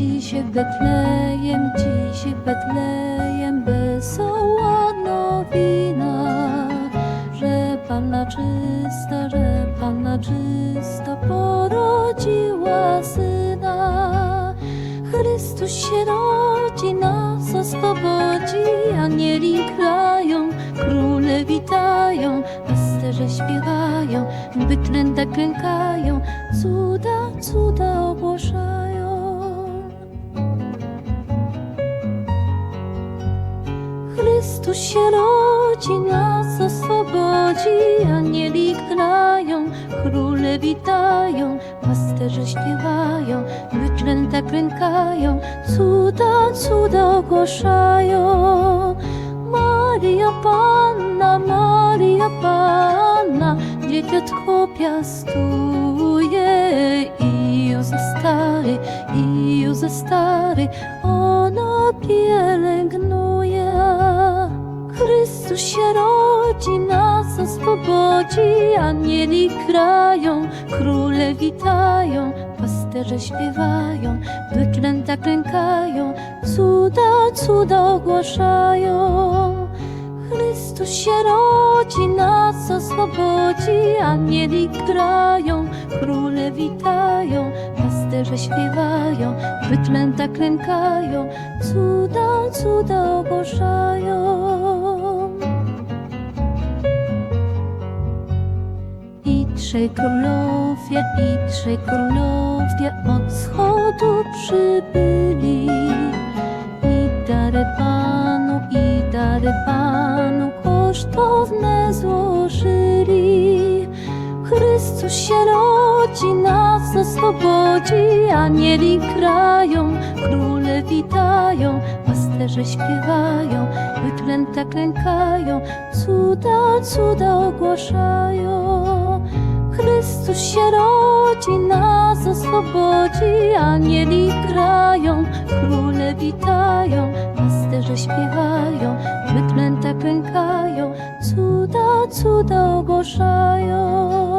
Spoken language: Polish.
Dzisiaj Betlejem, w Betlejem wesoła nowina, że Panna czysta, że Panna czysta porodziła syna. Chrystus się rodzi, nas oswobodzi, anieli krają, króle witają, pasterze śpiewają, wyklęta klękają, cuda, cuda ogłaszają. Chrystus się rodzi, nas oswobodzi, anieli krają, króle witają, pasterze śpiewają, wyklęta klękają, cuda, cuda ogłaszają. Maria Panna, Maria Panna, dzieciątko piastuje i Józef stary, i Józef stary, ona pielęgnuje. Chrystus się rodzi, nas oswobodzi, anieli krają, króle witają, pasterze śpiewają, wyklęta klękają, cuda, cuda ogłaszają. Chrystus się rodzi, nas oswobodzi, anieli krają, króle witają, pasterze śpiewają, wyklęta klękają, cuda, cuda ogłaszają. Trzej królowie, i trzej królowie od wschodu przybyli. I dary Panu, i dary Panu kosztowne złożyli. Chrystus się rodzi, nas oswobodzi, anieli krają, króle witają, pasterze śpiewają, wyklęta klękają, cuda, cuda ogłaszają. Chrystus się rodzi, nas oswobodzi, anieli krają, króle witają, pasterze śpiewają, wyklęta klękają, cuda, cuda ogłaszają.